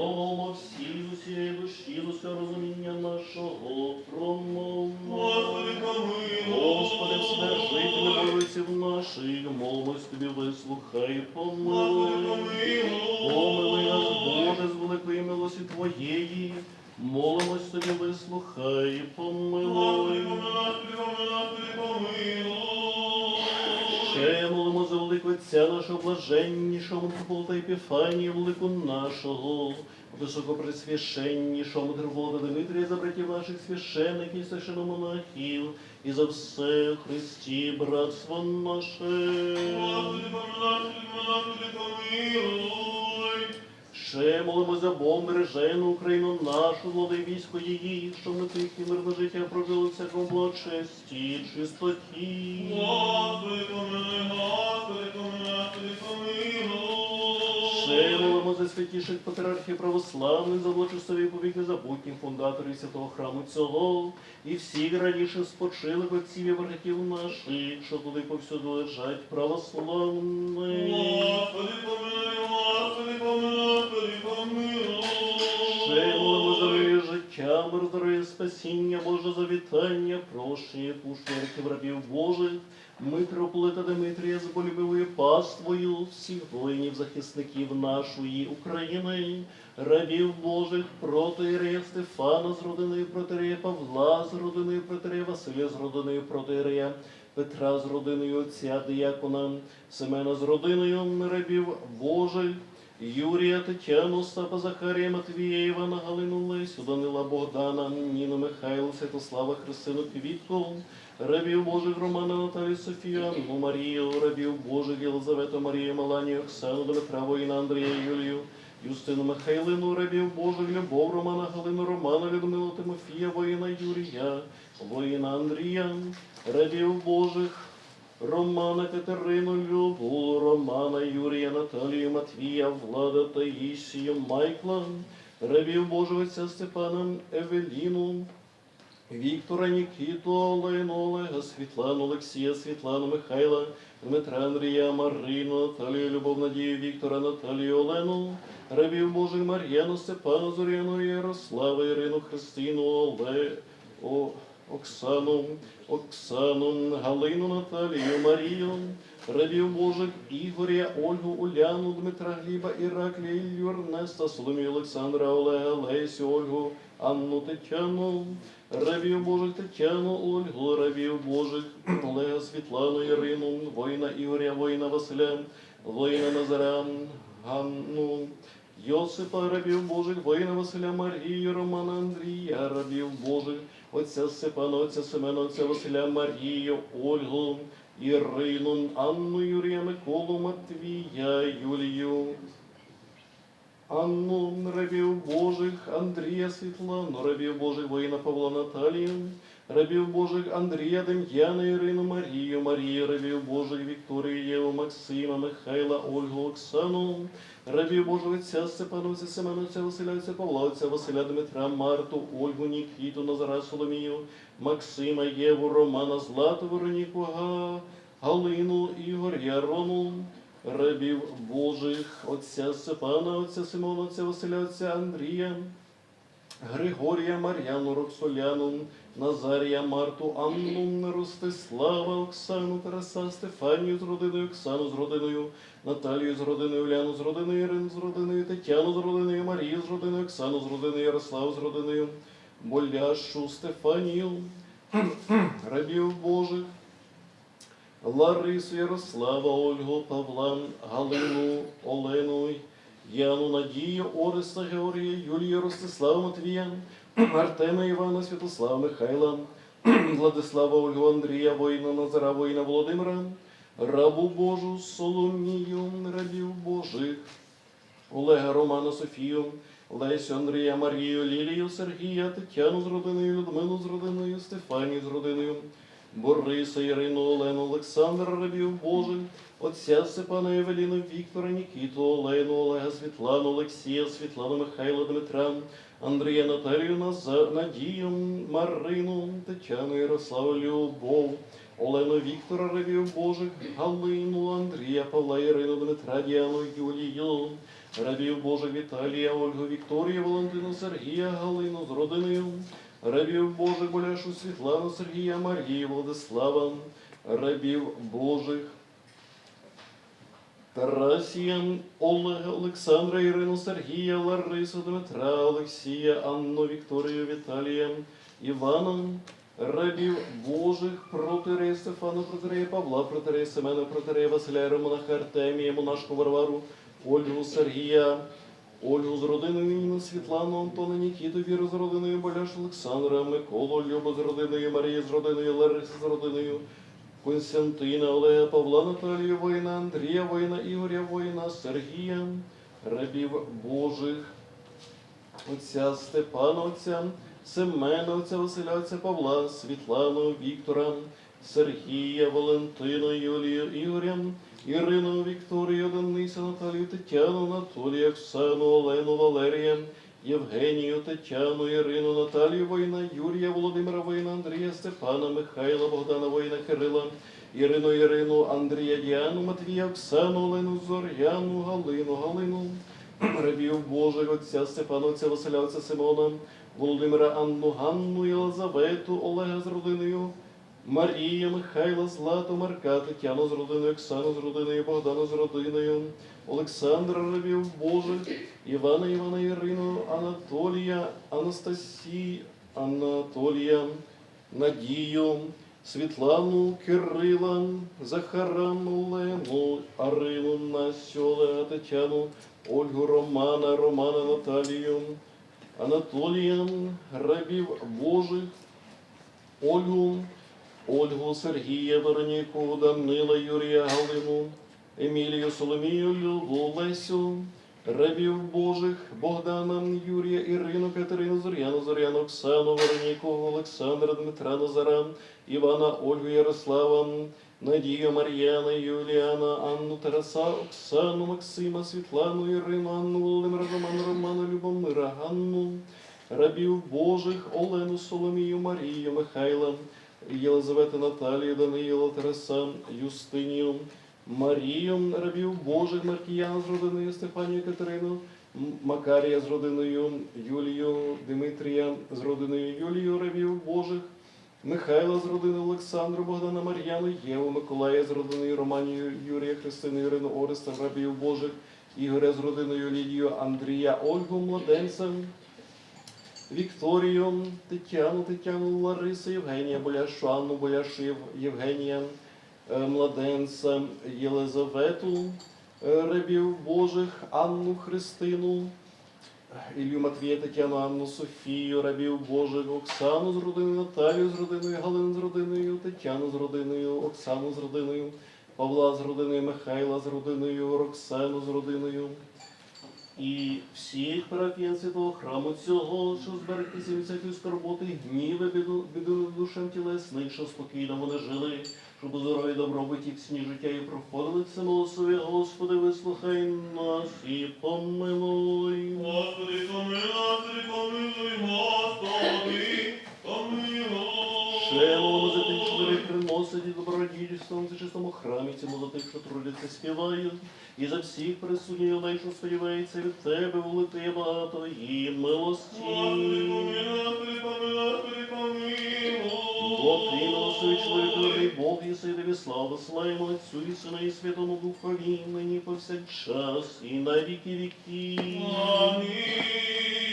промовмо всі з усієї душі, з усього розуміння нашого, промовмо. Господи, помилуй. Господи, вседержителю ворогів наших, молимось тобі, вислухай, Господи, помилуй. помилуй. Помилуй нас, Боже, з великої милості Твоєї, молимось тобі, вислухай, Господи, помилуй. помилуй, помилуй. Ще молимо за велику Отця нашого блаженнішого митрополита Епіфанія, велику нашого, високопресвященнішого митрополита Дмитрія, за братів наших священиків, священомонахів, і за все Христі, братство наше. Господи, помилуй, помилуй, помилуй. Ще молимо за Бог бережену Україну нашу, влади військо її, щоб на тих і мирне життя прожили в всякому благочесті, чистоті. Господи, помилуй, Господи, помилуй, Ще помилуй. молимо за святіших патріархів православних, за владчистові повік незабутніх фундаторів святого храму цього, і всіх раніше спочилих отців і братів наших, що туди повсюду лежать православні. Господи, помилуй, Господи, помилуй. Ще за здоров'я, спасіння, Боже завітання, прощення, пушерки рабів Божих, митрополита Дмитрія з болюбивою паствою, всіх воїнів, захисників нашої України, рабів Божих, протиерея Стефана з родиною протиерея Павла, з родиною протиерея Василя, з родиною протиерея Петра, з родиною отця Діякона, Семена з родиною рабів Божих, Юрія, Тетяну, Остапа, Захарія, Матвія, Івана, Галину, Лесю, Данила, Богдана, Ніну, Михайлу, Святослава, Христину, Квітку, рабів Божих, Романа, Наталію, Софію, Анну, Марію, рабів Божих, Єлизавету, Марію, Маланію, Оксану, Дмитра, Воїна, Андрія, Юлію, Юстину, Михайлину, рабів Божих, Любов, Романа, Галину, Романа, Людмилу, Тимофія, воїна Юрія, воїна Андрія, рабів Божих, Романа Катерину, Любу, Романа, Юрія, Наталію, Матвія, Влада, Таїсію, Майкла, рабів Божого Отця Степана, Евеліну, Віктора, Нікіту, Олену, Олега, Світлану, Олексія, Світлану, Михайла, Дмитра, Андрія, Марину, Наталію, Любов, Надію, Віктора, Наталію, Олену, рабів Божих, Мар'яну, Степану, Зоряну, Ярослава, Ірину, Христину, Оле, О, Оксану, Оксану, Галину, Наталію, Марію, рабів Божих, Ігоря, Ольгу, Уляну, Дмитра Гліба, Іраклія, Ілью, Ернеста, Соломію, Олександра, Олега, Лесю, Ольгу, Анну, Тетяну, рабів Божих, Тетяну, Ольгу, рабів Божих, Олега, Світлану, Ірину, воїна Ігоря, воїна Василя, воїна Назара, Ганну, Йосипа, рабів Божих, воїна Василя, Марію, Романа, Андрія, рабів Божих, отця Степана, отця Семена, отця Василя, Марію, Ольгу, Ірину, Анну, Юрія, Миколу, Матвія, Юлію, Анну, рабів Божих, Андрія, Світлану, рабів Божих, воїна Павла, Наталію, рабів Божих, Андрія, Дем'яна, Ірину, Марію, Марію, рабів Божих, Вікторію, Єву, Максима, Михайла, Ольгу, Оксану, рабів Божих, отця Степана, отця Семена, отця Василя, Дмитра, Марту, Ольгу, Нікіту, Назара, Соломію, Максима, Єву, Романа, Злату, Вероніку, Га, Галину, Ігор, Ярону, рабів Божих, отця Степана, отця Симона, Василя, отця Андрія, Григорія, Мар'яну, Роксоляну, Назарія, Марту, Анну, Ростислава, Оксану, Тараса, Стефанію з родиною, Оксану з родиною, Наталію з родиною, Уляну з родиною, Ірину з родиною, Тетяну з родиною, Марію з родиною, Оксану з родиною, Ярославу з родиною, Боляшу, Стефанію, рабів Божих, Ларису, Ярослава, Ольгу, Павла, Галину, Олену, Яну, Надію, Ореста, Георгія, Юлію, Ростислава, Матвія, Артема, Івана, Святослава, Михайла, Владислава, Ольгу, Андрія, воїна, Назара, воїна, Володимира, рабу Божу, Соломію, рабів Божих, Олега, Романа, Софію, Лесю, Андрія, Марію, Лілію, Сергія, Тетяну з родиною, Людмилу з родиною, Стефанію з родиною, Бориса, Ірину, Олену, Олександра, рабів Божих, отця Степана Евеліну, Віктора, Нікіту, Олену, Олега, Світлану, Олексія, Світлану, Михайла, Дмитра, Андрія, Наталію, Надію, Марину, Тетяну, Ярославу, Любов, Олену, Віктора, рабів Божих, Галину, Андрія, Павла, Ірину, Дмитра, Діану, Юлію, рабів Божих Віталія, Ольгу, Вікторію, Валентину, Сергія, Галину з родиною, рабів Божих Боляшу, Світлану, Сергія, Марії, Владислава, рабів Божих Тарасія, Олега, Олександра, Ірину, Сергія, Ларису, Дмитра, Олексія, Анну, Вікторію, Віталія, Івана, рабів Божих, протерея Стефана, протерея Павла, протерея Семена, протерея Василя, Романаха, Артемія, Монашку Варвару, Ольгу, Сергія, Ольгу з родиною Ніну, Світлану, Антона, Нікіту, Віру з родиною, Боляш Олександра, Миколу, Любу з родиною, Марію з родиною, Ларису з родиною, Константина, Олега, Павла, Наталію, воїна, Андрія, воїна, Ігоря, воїна, Сергія, рабів Божих, отця Степана, отця Семена, отця Василя, отця Павла, Світлану, Віктора, Сергія, Валентина, Юлію, Ігоря, Ірину, Вікторію, Денису, Наталію, Тетяну, Анатолія, Оксану, Олену, Валерія, Євгенію, Тетяну, Ірину, Наталію, воїна, Юрія, Володимира, воїна, Андрія, Степана, Михайла, Богдана, воїна, Кирила, Ірину, Ірину, Андрія, Діану, Матвія, Оксану, Олену, Зоряну, Галину, Галину, рабів Божих, отця Степана, отця Василя, отця Симона, Володимира, Анну, Ганну, Єлизавету, Олега з родиною, Марія, Михайла, Злату, Марка, Тетяну з родиною, Оксану з родиною, Богдану з родиною, Олександра рабів Божих, Івана, Івана, Ірину, Анатолія, Анастасію, Анатолія, Надію, Світлану, Кирила, Захаран, Олену, Арину, Настю, Олега, Тетяну, Ольгу, Романа, Романа, Наталію, Анатолія, рабів Божих, Ольгу, Ольгу, Сергія, Вероніку, Данила, Юрія, Галину, Емілію, Соломію, Любу, Лесю, рабів Божих, Богдана, Юрія, Ірину, Катерину, Зоряну, Зоряну, Оксану, Вероніку, Олександра, Дмитра, Назара, Івана, Ольгу, Ярослава, Надію, Мар'яна, Юліана, Анну, Тараса, Оксану, Максима, Світлану, Ірину, Анну, Володимира, Романа, Романа, Любомира, Ганну, рабів Божих, Олену, Соломію, Марію, Михайла, Єлизавету, Наталію, Даниїла, Тараса, Юстинію, Марію, рабів Божих, Маркіяна з родиною, Стефанію, Катерину, Макарія з родиною, Юлію, Димитрія з родиною, Юлію, рабів Божих, Михайла з родиною, Олександру, Богдана, Мар'яну, Єву, Миколая з родиною, Романію, Юрія, Христину, Ірину, Ореста, рабів Божих, Ігоря з родиною, Лідію, Андрія, Ольгу, Младенця, Вікторію, Тетяну, Тетяну, Ларису, Євгенія, Боляшу, Анну, Боляшу, Єв- Євгенія, е, Младенця, Єлизавету, е, рабів Божих, Анну Христину, Ілью Матвія, Тетяну, Анну, Софію, рабів Божих, Оксану з родиною, Наталію з родиною, Галину з родиною, Тетяну з родиною, Оксану з родиною, Павла з родиною, Михайла з родиною, Роксану з родиною. І всіх парафіян святого храму цього, що зберегтися від всякої скорботи, гніви, біду, біду душам тілесних, що спокійно вони жили, щоб у здоров'ї добробуті всі життя і проходили це милосові, Господи, вислухай нас і помилуй. Господи, помилуй, Господи, помилуй, Господи, помилуй. Ще молимо за тих, що дари приносить і добродійством за чистому храмі, цьому за тих, що трудяться, співають, і за всіх присутніх що сподівається від тебе, великої багато і милості. Бог ти милостивий чоловік, добрий Бог, і тобі славу славимо Отцю і Сину і Святому Духові, нині повсякчас і на віки віків. Амінь.